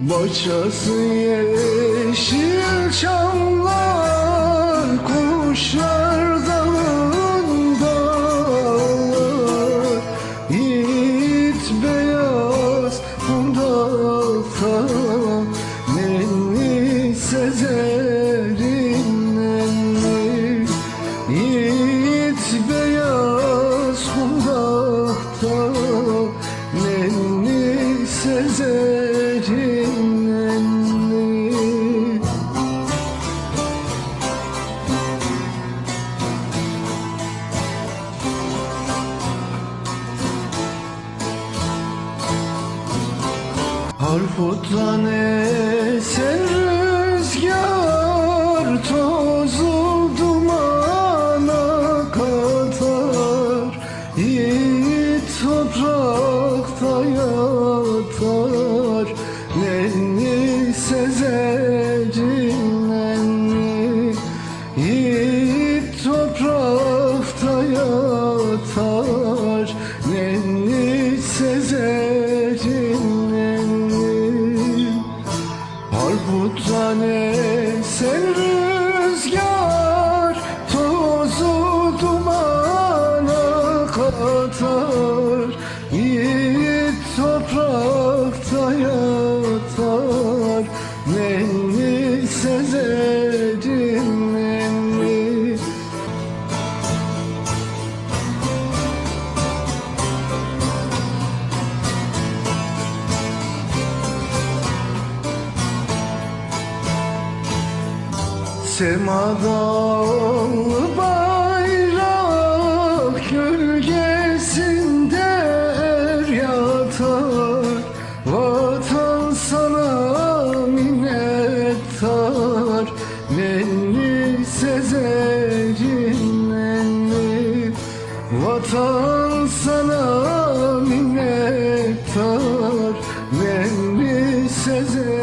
Başası yeşil çamlar Kuşlar dalında Yiğit beyaz kundakta Nenni Sezer'in Harputtan esen rüzgar Tozu dumana katar Yiğit toprakta yatar. Nenni Sezer'in nenni Yiğit toprakta yatar. Nenni Sezer'in Harputtan esen rüzgar Tozu dumana katar. Yiğit toprakta yatar Nenni Sezer'in Semada bayrak gölgesinde er yatar. Vatan sana minnettar. Nenni Sezer'in nenni Vatan sana minnettar. Nenni Sezer